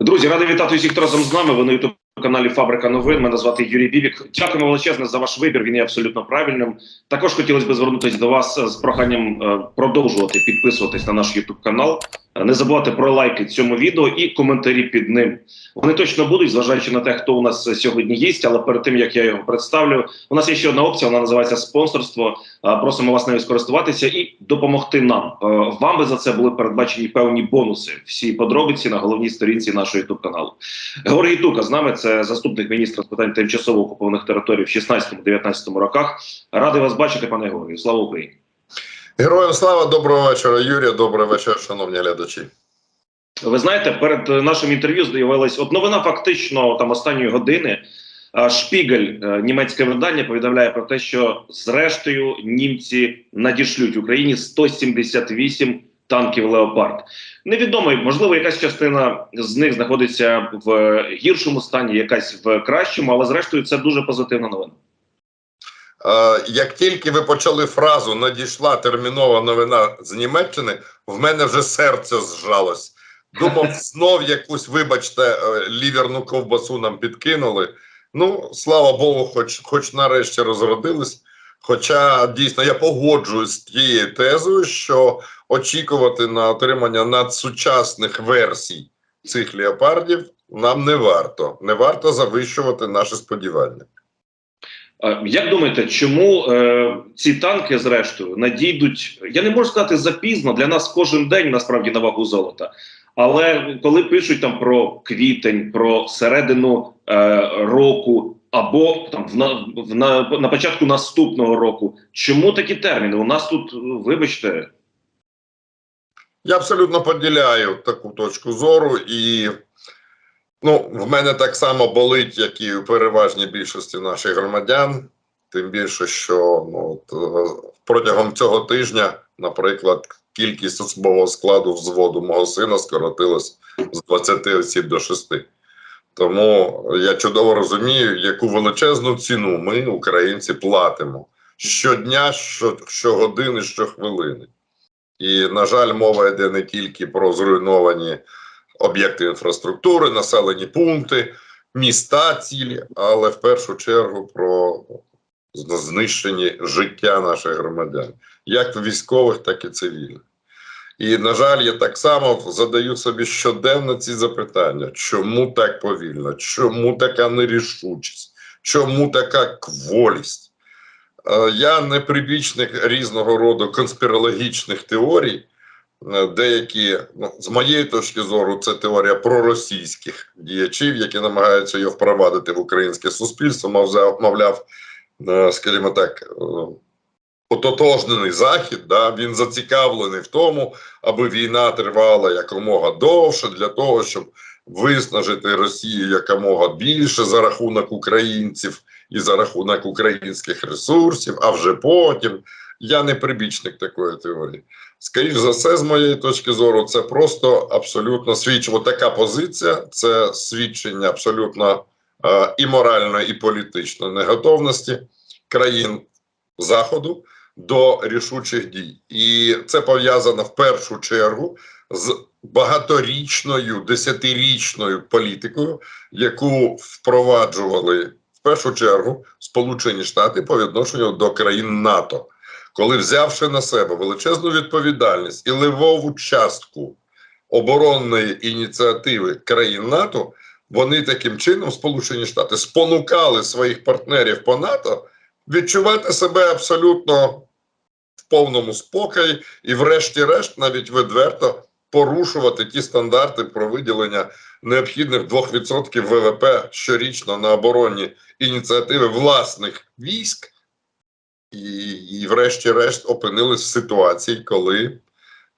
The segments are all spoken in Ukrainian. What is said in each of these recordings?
Друзі, радий вітати усіх, хто разом з нами. Ви на ютуб каналі Фабрика новин. Мене звати Юрій Бібік. Дякуємо величезне за ваш вибір. Він є абсолютно правильним. Також хотілося б звернутися до вас з проханням е, продовжувати підписуватись на наш ютуб канал. Не забувати про лайки цьому відео і коментарі під ним. Вони точно будуть, зважаючи на те, хто у нас сьогодні є. Але перед тим як я його представлю, у нас є ще одна опція. Вона називається спонсорство. Просимо вас нею скористуватися і допомогти нам. Вам би за це були передбачені певні бонуси. Всі подробиці на головній сторінці нашого youtube каналу. Георгій Тука з нами це заступник міністра з питань тимчасово окупованих територій в 16-19 роках. Радий вас бачити, пане Георгію. Слава Україні! Героям слава, доброго вечора, Юрія. Добрий вечір, шановні глядачі. Ви знаєте, перед е, нашим інтерв'ю з'явилась от новина фактично там останньої години. Шпігель, е, німецьке видання, повідомляє про те, що зрештою німці надішлють Україні 178 танків Леопард. Невідомо, можливо, якась частина з них знаходиться в гіршому стані, якась в кращому, але зрештою це дуже позитивна новина. Е, як тільки ви почали фразу надійшла термінова новина з Німеччини, в мене вже серце зжалось. Думав, знов якусь, вибачте, е, ліверну ковбасу нам підкинули. Ну, слава Богу, хоч, хоч нарешті розродились. Хоча дійсно я погоджуюсь з тією тезою, що очікувати на отримання надсучасних версій цих леопардів нам не варто. Не варто завищувати наші сподівання. Як думаєте, чому е, ці танки, зрештою, надійдуть? Я не можу сказати запізно. Для нас кожен день насправді на вагу золота. Але коли пишуть там про квітень, про середину е, року або там в на, в на, на початку наступного року, чому такі терміни? У нас тут, вибачте, Я абсолютно поділяю таку точку зору, і ну, в мене так само болить, як і у переважній більшості наших громадян. Тим більше, що ну, от, е, протягом цього тижня, наприклад, кількість особового складу взводу мого сина скоротилась з 20 осіб до 6. Тому я чудово розумію, яку величезну ціну ми, українці, платимо щодня, що, щогодини, щохвилини. І, на жаль, мова йде не тільки про зруйновані об'єкти інфраструктури, населені пункти, міста цілі, але в першу чергу про знищені життя наших громадян, як військових, так і цивільних. І, на жаль, я так само задаю собі щоденно ці запитання: чому так повільно, чому така нерішучість, чому така кволість? Е, Я не прибічник різного роду конспірологічних теорій. Е, Деякі, ну, з моєї точки зору, це теорія проросійських діячів, які намагаються її впровадити в українське суспільство, мовляв, е, скажімо так, е, ототожнений захід, да, він зацікавлений в тому, аби війна тривала якомога довше для того, щоб виснажити Росію якомога більше за рахунок українців і за рахунок українських ресурсів, а вже потім. Я не прибічник такої теорії. Скоріше за все, з моєї точки зору, це просто абсолютно свідчимо. Така позиція це свідчення абсолютно е, і моральної, і політичної неготовності країн Заходу до рішучих дій. І це пов'язано в першу чергу з багаторічною, десятирічною політикою, яку впроваджували в першу чергу Сполучені Штати по відношенню до країн НАТО коли взявши на себе величезну відповідальність і ливову частку оборонної ініціативи країн НАТО, вони таким чином, Сполучені Штати, спонукали своїх партнерів по НАТО відчувати себе абсолютно в повному спокої і, врешті-решт, навіть відверто порушувати ті стандарти про виділення необхідних 2% ВВП щорічно на оборонні ініціативи власних військ і, і врешті-решт опинились в ситуації, коли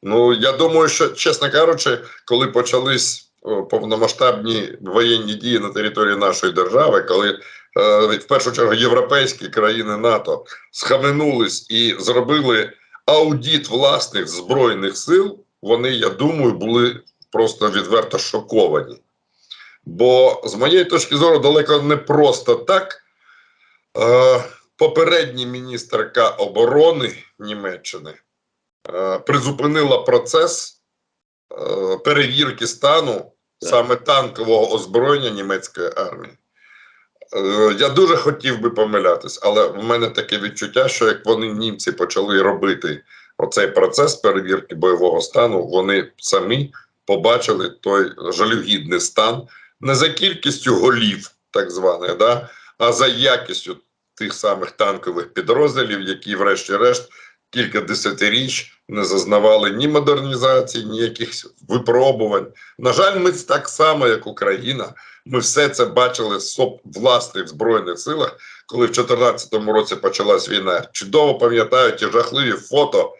ну я думаю, що чесно кажучи, коли почались повномасштабні воєнні дії на території нашої держави, коли е, в першу чергу європейські країни НАТО схаменулись і зробили аудіт власних збройних сил, вони, я думаю, були просто відверто шоковані. Бо з моєї точки зору, далеко не просто так. Е, попередній міністерка оборони Німеччини е, призупинила процес е, перевірки стану саме танкового озброєння німецької армії. Е, Я дуже хотів би помилятись, але в мене таке відчуття, що як вони німці почали робити оцей процес перевірки бойового стану, вони самі побачили той жалюгідний стан не за кількістю голів, так званих, да, а за якістю тих самих танкових підрозділів, які, врешті-решт, кілька десятиріч не зазнавали ні модернізації, ні якихось випробувань. На жаль, ми так само, як Україна, ми все це бачили в власних збройних силах, коли в 2014 році почалась війна. Чудово пам'ятаю ті жахливі фото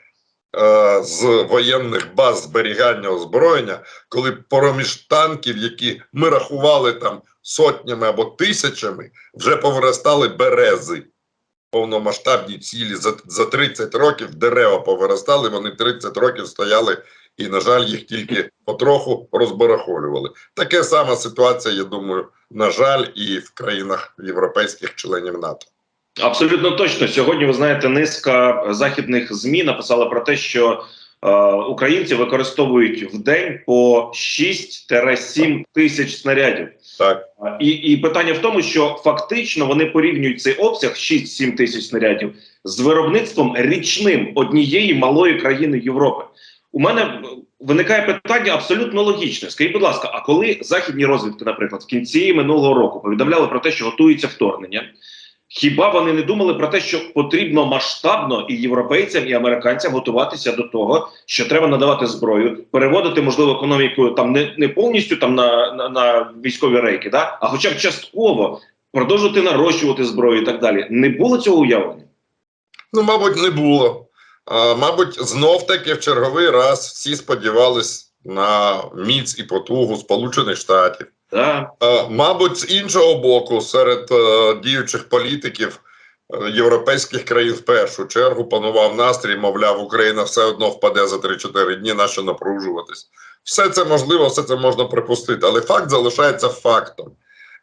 з воєнних баз зберігання озброєння, коли пороміж танків, які ми рахували там сотнями або тисячами, вже повиростали берези. Повномасштабні цілі за, за 30 років дерева повиростали, вони 30 років стояли, і, на жаль, їх тільки потроху розбарахолювали. Таке сама ситуація, я думаю, на жаль, і в країнах європейських членів НАТО. Абсолютно точно. Сьогодні ви знаєте, низка західних змі написала про те, що е, українці використовують в день по 6-7 тисяч снарядів. Так, А, І, і питання в тому, що фактично вони порівнюють цей обсяг 6-7 тисяч снарядів з виробництвом річним однієї малої країни Європи. У мене е, виникає питання абсолютно логічне. Скажіть, будь ласка, а коли західні розвідки, наприклад, в кінці минулого року повідомляли про те, що готується вторгнення, хіба вони не думали про те, що потрібно масштабно і європейцям, і американцям готуватися до того, що треба надавати зброю, переводити можливо економіку там не, не повністю там на, на, на військові рейки, да? а хоча б частково продовжувати нарощувати зброю і так далі. Не було цього уявлення. ну, мабуть, не було. А, мабуть, знов таки в черговий раз всі сподівались на міць і потугу Сполучених Штатів. Да. Е, Мабуть, з іншого боку, серед е, діючих політиків е, європейських країн в першу чергу панував настрій, мовляв, Україна все одно впаде за 3-4 дні, на що напружуватись. Все це можливо, все це можна припустити, але факт залишається фактом.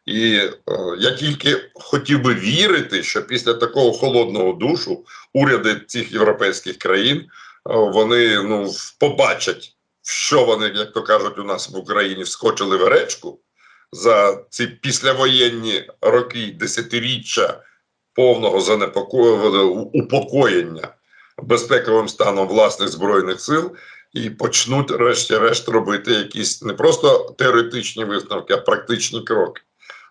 І е, я тільки хотів би вірити, що після такого холодного душу уряди цих європейських країн е, вони ну, побачать, що вони, як то кажуть, у нас в Україні вскочили в речку за ці післявоєнні роки, десятиріччя повного занепокоєння, упокоєння безпековим станом власних збройних сил і почнуть, решті-решт, робити якісь не просто теоретичні висновки, а практичні кроки.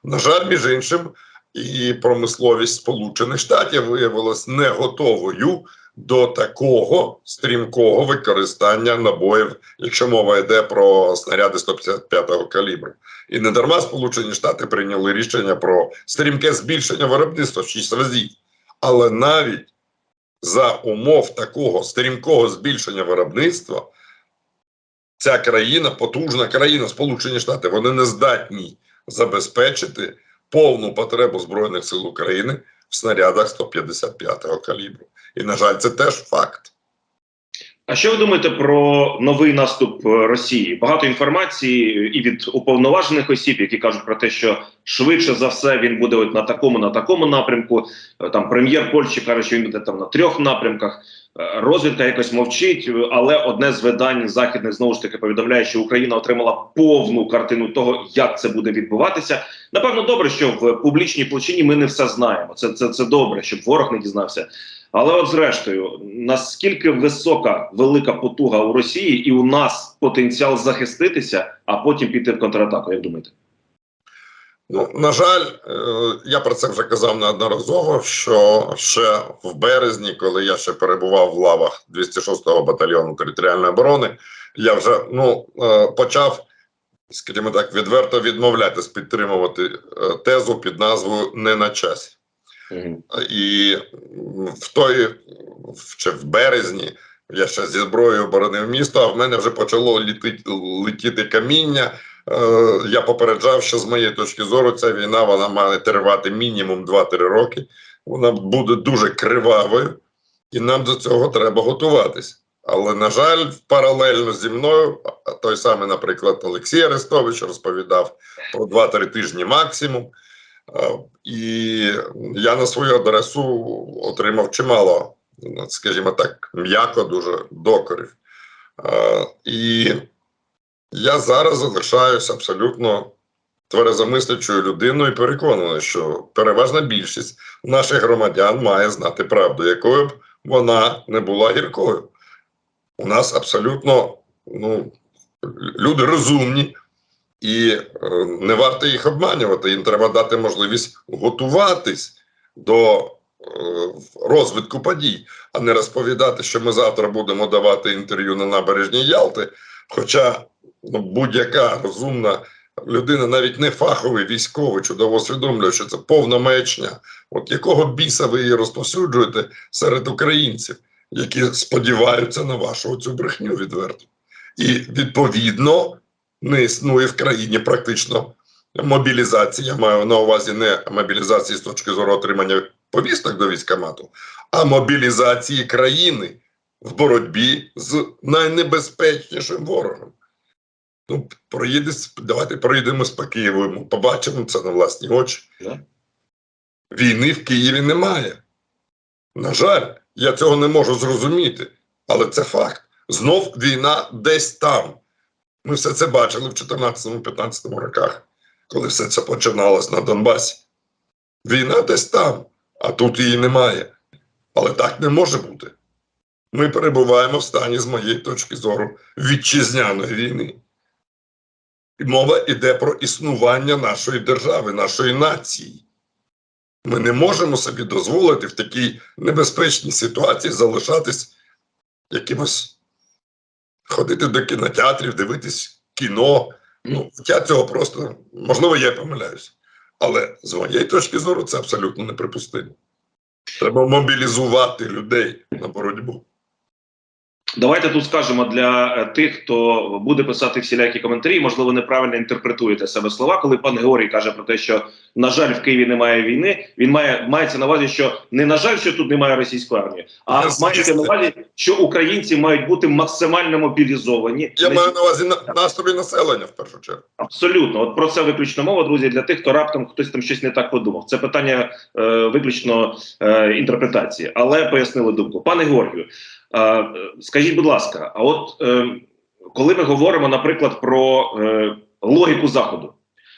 На жаль, між іншим, і промисловість Сполучених Штатів виявилась не готовою до такого стрімкого використання набоїв, якщо мова йде про снаряди 155-го калібру. І не дарма Сполучені Штати прийняли рішення про стрімке збільшення виробництва в 6 разів. Але навіть за умов такого стрімкого збільшення виробництва ця країна, потужна країна, Сполучені Штати, вони не здатні забезпечити повну потребу Збройних сил України в снарядах 155-го калібру. І, на жаль, це теж факт. А що ви думаєте про новий наступ е, Росії? Багато інформації і від уповноважених осіб, які кажуть про те, що швидше за все він буде от на такому, на такому напрямку. Е, Там прем'єр Польщі каже, що він буде там на трьох напрямках. Е, Розвідка якось мовчить, але одне з видань західних знову ж таки повідомляє, що Україна отримала повну картину того, як це буде відбуватися. Напевно, добре, що в публічній площині ми не все знаємо. Це це, це добре, щоб ворог не дізнався. Але от зрештою, наскільки висока велика потуга у Росії, і у нас потенціал захиститися, а потім піти в контратаку, як думаєте? Ну, на жаль, е, я про це вже казав неодноразово, що ще в березні, коли я ще перебував в лавах 206-го батальйону територіальної оборони, я вже ну, е, почав, скажімо так, відверто відмовлятись підтримувати е, тезу під назвою Не на часі. І в той ще в березні я ще зі зброєю оборонив місто, а в мене вже почало літити, летіти каміння. Е, я попереджав, що з моєї точки зору ця війна вона має тривати мінімум 2-3 роки. Вона буде дуже кривавою, і нам до цього треба готуватись. Але, на жаль, паралельно зі мною, той самий, наприклад, Олексій Арестович розповідав про 2-3 тижні максимум. Е, І я на свою адресу отримав чимало, скажімо так, м'яко дуже докорів. Е, І я зараз залишаюсь абсолютно тверезомислячою людиною переконаний, що переважна більшість наших громадян має знати правду, якою б вона не була гіркою. У нас абсолютно ну, люди розумні, і е, не варто їх обманювати. Їм треба дати можливість готуватись до е, розвитку подій, а не розповідати, що ми завтра будемо давати інтерв'ю на набережній Ялти. Хоча ну, будь-яка розумна людина, навіть не фаховий військовий, чудово усвідомлює, що це повна маячня. От якого біса ви її розповсюджуєте серед українців, які сподіваються на вашу цю брехню відверто. І відповідно не існує в країні практично мобілізації. Я маю на увазі не мобілізації з точки зору отримання повісток до військкомату, а мобілізації країни в боротьбі з найнебезпечнішим ворогом. Ну, проїде, давайте проїдемо по Києву, побачимо це на власні очі. Війни в Києві немає. На жаль, я цього не можу зрозуміти, але це факт. Знов війна десь там. Ми все це бачили в 14-15 роках, коли все це починалось на Донбасі. Війна десь там, а тут її немає. Але так не може бути. Ми перебуваємо в стані, з моєї точки зору, вітчизняної війни. І мова йде про існування нашої держави, нашої нації. Ми не можемо собі дозволити в такій небезпечній ситуації залишатись якимось ходити до кінотеатрів, дивитись кіно. Ну, я цього просто, можливо, я помиляюсь. Але з моєї точки зору це абсолютно неприпустимо. Треба мобілізувати людей на боротьбу. Давайте тут скажемо для е, тих, хто буде писати всілякі коментарі, можливо, неправильно інтерпретуєте себе слова. Коли пан Георгій каже про те, що на жаль, в Києві немає війни. Він має мається на увазі, що не на жаль, що тут немає російської армії, а Я мається на увазі, що українці мають бути максимально мобілізовані. Я маю на увазі на, настрої населення в першу чергу. Абсолютно, от про це виключно мова, друзі. Для тих, хто раптом хтось там щось не так подумав. Це питання е, виключно е, інтерпретації, але пояснили думку. Пане Георгію, скажіть, будь ласка, а от е, коли ми говоримо, наприклад, про е, логіку заходу,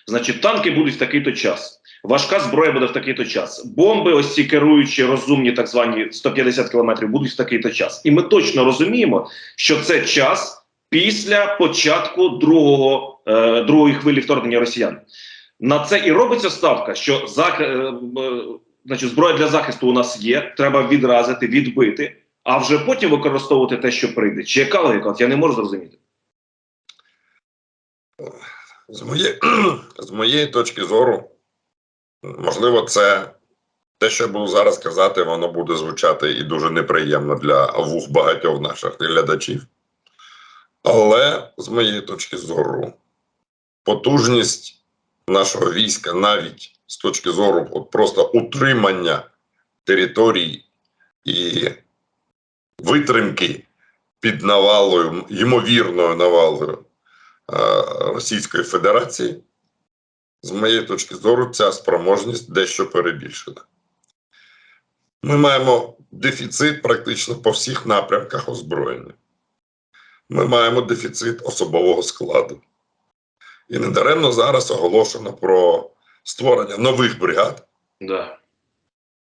значить, танки будуть в такий-то час. Важка зброя буде в такий-то час. Бомби, ось ці керуючі, розумні, так звані 150 кілометрів, будуть в такий-то час. І ми точно розуміємо, що це час після початку другого, е, другої хвилі вторгнення росіян. На це і робиться ставка, що зах... е, е, значить, зброя для захисту у нас є, треба відразити, відбити, а вже потім використовувати те, що прийде. Чи яка логіка? Я не можу зрозуміти. З моєї, з моєї точки зору, можливо, це те, що я буду зараз казати, воно буде звучати і дуже неприємно для вух багатьох наших глядачів. Але з моєї точки зору, потужність нашого війська, навіть з точки зору от просто утримання територій і витримки під навалою, ймовірною навалою е, Російської Федерації, з моєї точки зору, ця спроможність дещо перебільшена. Ми маємо дефіцит практично по всіх напрямках озброєння. Ми маємо дефіцит особового складу. І недаремно зараз оголошено про створення нових бригад. Да.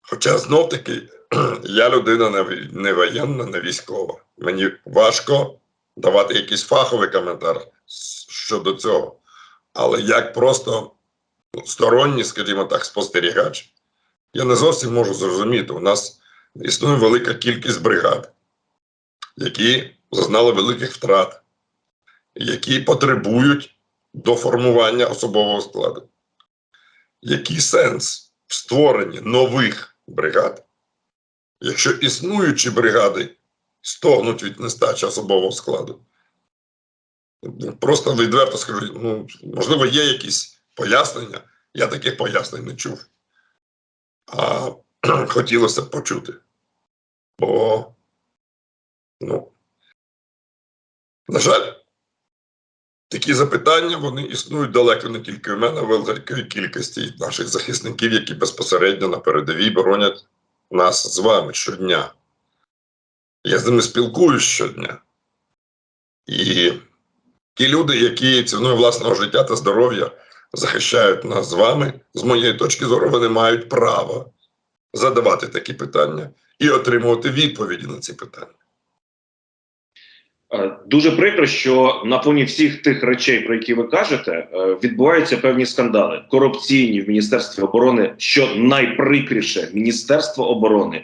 Хоча знов таки я людина не, воєнна, не військова. Мені важко давати якийсь фаховий коментар щодо цього. Але як просто ну, сторонній, скажімо так, спостерігач, я не зовсім можу зрозуміти. У нас існує велика кількість бригад, які зазнали великих втрат, які потребують до формування особового складу. Який сенс в створенні нових бригад, якщо існуючі бригади стогнуть від нестачі особового складу? Просто відверто скажу, ну, можливо, є якісь пояснення. Я таких пояснень не чув. А хотілося б почути. Бо, ну, на жаль, такі запитання вони існують далеко не тільки у мене, а великої кількості наших захисників, які безпосередньо на передовій боронять нас з вами щодня. Я з ними спілкуюсь щодня. І Ті люди, які ціною власного життя та здоров'я захищають нас з вами, з моєї точки зору, вони мають право задавати такі питання і отримувати відповіді на ці питання. Е, Дуже прикро, що на фоні всіх тих речей, про які ви кажете, е, відбуваються певні скандали корупційні в міністерстві оборони. Що найприкріше міністерство оборони.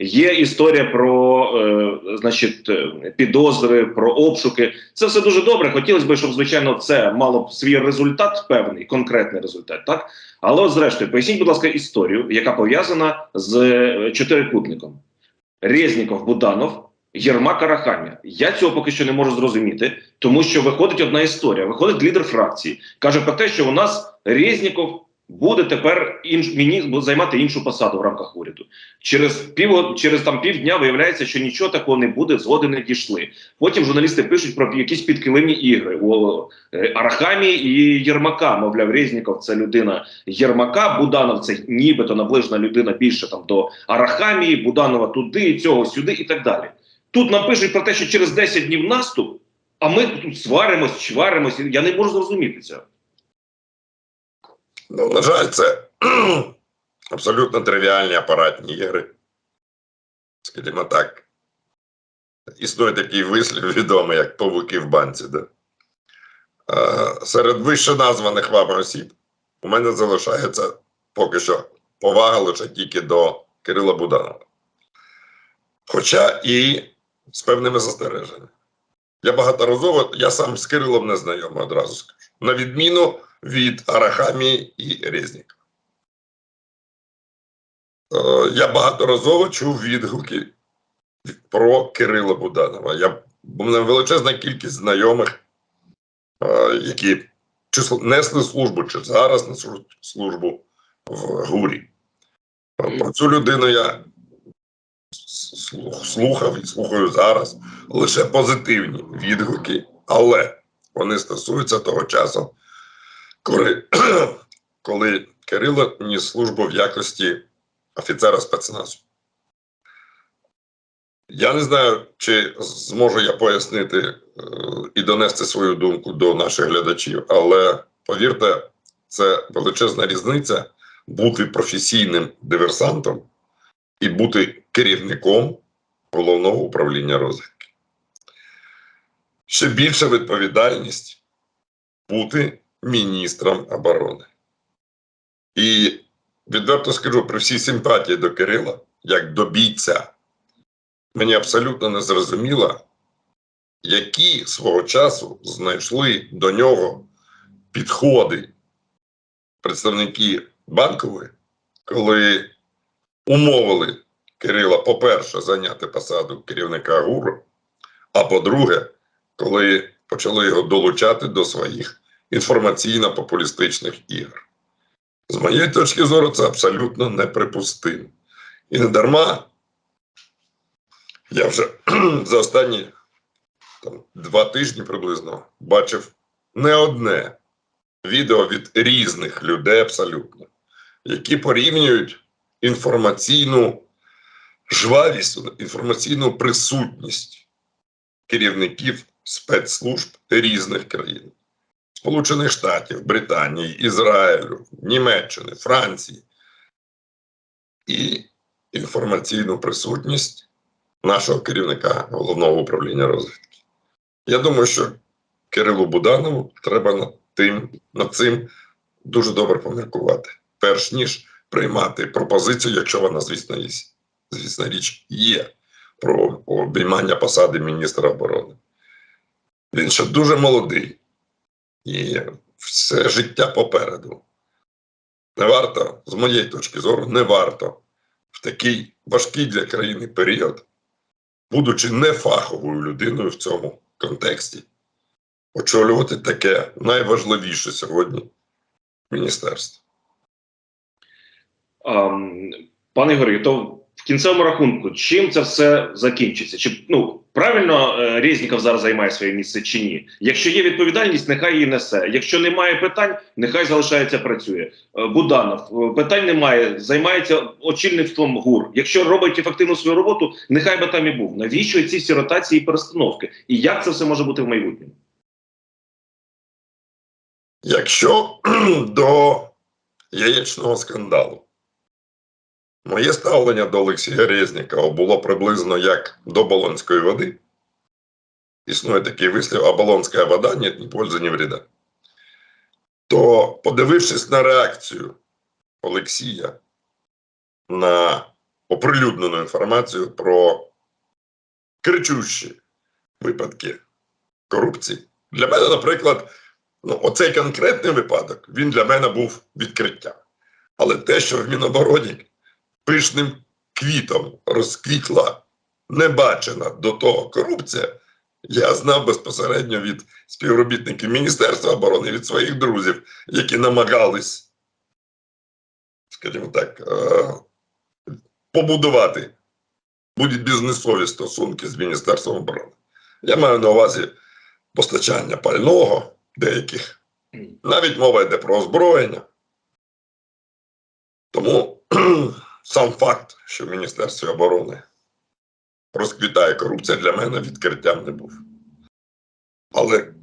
Є історія про е, значить підозри, про обшуки. Це все дуже добре. Хотілося б, щоб звичайно це мало б свій результат, певний конкретний результат, так але от зрештою, поясніть, будь ласка, історію, яка пов'язана з чотирикутником Резніков, Буданов, Єрмак Арахамія. Я цього поки що не можу зрозуміти, тому що виходить одна історія. Виходить лідер фракції, каже про те, що у нас Резніков буде тепер інш, міністр, займати іншу посаду в рамках уряду. Через пів через там півдня виявляється, що нічого такого не буде, згоди не дійшли. Потім журналісти пишуть про якісь підкилимні ігри у е, Арахамії і Єрмака. Мовляв, Резніков це людина Єрмака, Буданов це нібито наближена людина більше там до Арахамії, Буданова туди, цього сюди і так далі. Тут нам пишуть про те, що через 10 днів наступ, а ми тут сваримось, чваримось. Я не можу зрозуміти цього. Ну, на жаль, це абсолютно тривіальні апаратні ігри. Скажімо так. Існує такий вислів відомий, як павуки в банці. Да? Е, серед вище названих вами осіб у мене залишається поки що повага лише тільки до Кирила Буданова. Хоча і з певними застереженнями. Я багаторазово, я сам з Кирилом не знайомий, одразу скажу. На відміну від Арахамії і Резнікова. Е, Я багаторазово чув відгуки про Кирила Буданова. Я, у мене величезна кількість знайомих, е, які чи несли службу, чи зараз несуть службу в ГУРі. Е, Про цю людину я слухав і слухаю зараз лише позитивні відгуки, але вони стосуються того часу, коли, коли Кирило ніс службу в якості офіцера спецназу. Я не знаю, чи зможу я пояснити е, і донести свою думку до наших глядачів, але повірте, це величезна різниця бути професійним диверсантом і бути керівником головного управління розвідки. Ще більша відповідальність бути міністром оборони. І відверто скажу, при всій симпатії до Кирила, як до бійця, мені абсолютно не зрозуміло, які свого часу знайшли до нього підходи представники банкової, коли умовили Кирила, по-перше, зайняти посаду керівника ГУРу, а по-друге, коли почали його долучати до своїх інформаційно-популістичних ігр. З моєї точки зору, це абсолютно неприпустимо. І не дарма я вже за останні там, два тижні приблизно бачив не одне відео від різних людей абсолютно, які порівнюють інформаційну жвавість, інформаційну присутність керівників спецслужб різних країн. Сполучених Штатів, Британії, Ізраїлю, Німеччини, Франції і інформаційну присутність нашого керівника головного управління розвідки. Я думаю, що Кирилу Буданову треба над тим, над цим дуже добре поміркувати, перш ніж приймати пропозицію, якщо вона, звісно, є, звісно, річ є про обіймання посади міністра оборони. Він ще дуже молодий і все життя попереду. Не варто, з моєї точки зору, не варто в такий важкий для країни період, будучи нефаховою людиною в цьому контексті, очолювати таке найважливіше сьогодні міністерство. Пане Ігорю, то в кінцевому рахунку, чим це все закінчиться? Чи ну правильно е, Резніков зараз займає своє місце чи ні? Якщо є відповідальність, нехай її несе. Якщо немає питань, нехай залишається працює. Е, Буданов е, питань немає, займається очільництвом ГУР. Якщо робить ефективну свою роботу, нехай би там і був. Навіщо ці всі ротації і перестановки? І як це все може бути в майбутньому? Якщо до яєчного скандалу моє ставлення до Олексія Резнікова було приблизно як до Болонської води, існує такий вислів, а Болонська вода нет ні пользи, ні вреда, то подивившись на реакцію Олексія на оприлюднену інформацію про кричущі випадки корупції, для мене, наприклад, Ну, оцей конкретний випадок, він для мене був відкриттям. Але те, що в Мінобороні пишним квітом розквітла небачена до того корупція, я знав безпосередньо від співробітників Міністерства оборони, від своїх друзів, які намагались, скажімо так, е, побудувати будуть бізнесові стосунки з Міністерством оборони. Я маю на увазі постачання пального деяких. Навіть мова йде про озброєння. Тому сам факт, що в Міністерстві оборони розквітає корупція, для мене відкриттям не був. Але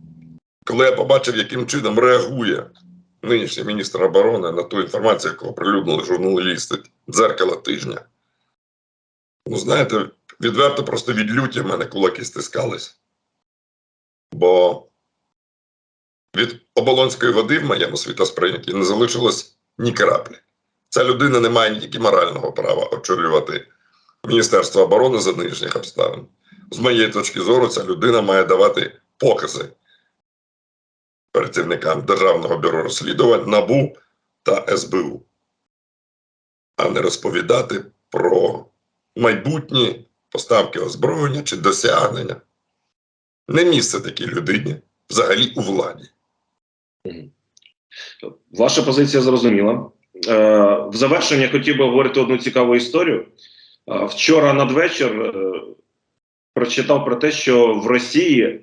коли я побачив, яким чином реагує нинішній міністр оборони на ту інформацію, яку оприлюднили журналісти дзеркала тижня, ну знаєте, відверто просто від люті в мене кулаки стискались. Бо від оболонської води в моєму світосприйнятті не залишилось ні краплі. Ця людина не має ні тільки морального права очолювати Міністерство оборони за нинішніх обставин. З моєї точки зору, ця людина має давати покази працівникам Державного бюро розслідувань НАБУ та СБУ, а не розповідати про майбутні поставки озброєння чи досягнення. Не місце такій людині взагалі у владі. Ваша позиція зрозуміла. Е, в завершення хотів би говорити одну цікаву історію. Е, вчора надвечір е, прочитав про те, що в Росії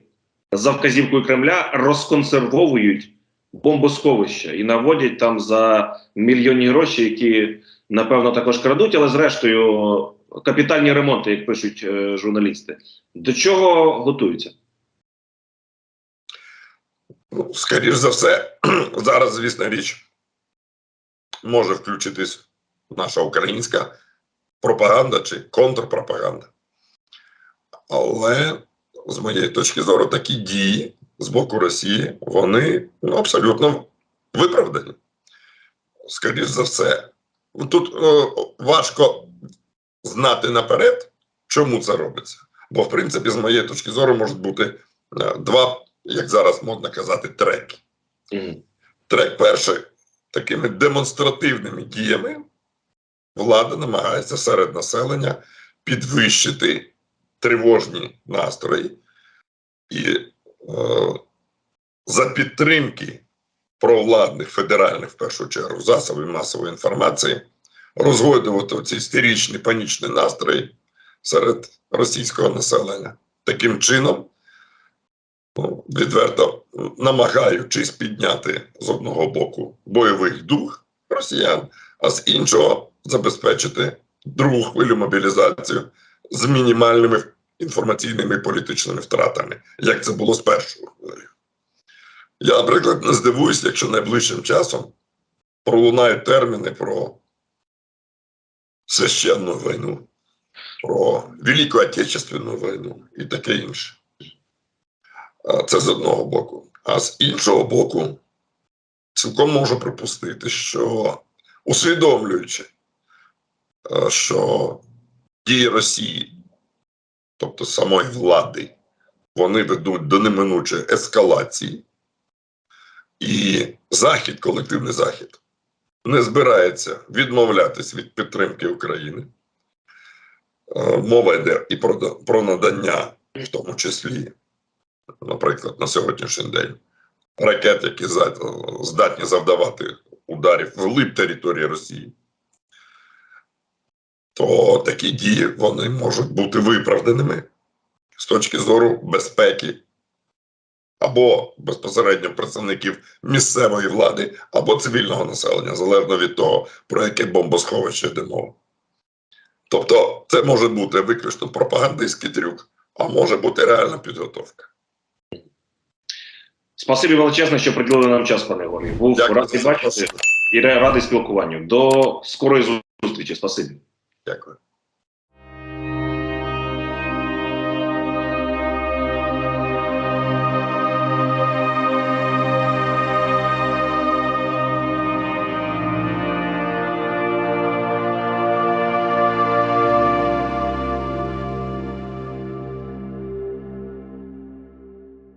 за вказівкою Кремля розконсервовують бомбосховища і наводять там за мільйонні гроші, які напевно також крадуть, але зрештою капітальні ремонти, як пишуть журналісти. До чого готуються? Ну, скоріш за все, зараз, звісно, річ може включитись наша українська пропаганда чи контрпропаганда. Але з моєї точки зору, такі дії з боку Росії, вони ну, абсолютно виправдані. Скоріш за все, тут е, важко знати наперед, чому це робиться. Бо, в принципі, з моєї точки зору, можуть бути е, два, як зараз модно казати, треки. Мгм. Трек перший такими демонстративними діями влада намагається серед населення підвищити тривожні настрої і е, за підтримки провладних федеральних в першу чергу засобів масової інформації розгойдувати ці істеричні панічні настрої серед російського населення. Таким чином, ну, відверто намагаючись підняти з одного боку бойовий дух росіян, а з іншого забезпечити другу хвилю мобілізацію з мінімальними інформаційними і політичними втратами, як це було з першою хвилею. Я, наприклад, не здивуюся, якщо найближчим часом пролунають терміни про священну війну, про Велику Отечественну війну і таке інше. Це з одного боку. А з іншого боку, цілком можу припустити, що усвідомлюючи, е, що дії Росії, тобто самої влади, вони ведуть до неминучої ескалації, і Захід, колективний Захід, не збирається відмовлятись від підтримки України. Е, Мова йде і про, про надання, в тому числі, наприклад, на сьогоднішній день ракет, які здатні завдавати ударів в глиб території Росії, то такі дії вони можуть бути виправданими з точки зору безпеки або безпосередньо представників місцевої влади, або цивільного населення, залежно від того, про яке бомбосховище йде мова. Тобто, це може бути виключно пропагандистський трюк, а може бути реальна підготовка. Спасибі величезне, що приділили нам час, пане Горі. Був Дякую радий бачити і радий спілкуванню. До скорої зустрічі. Спасибі. Дякую.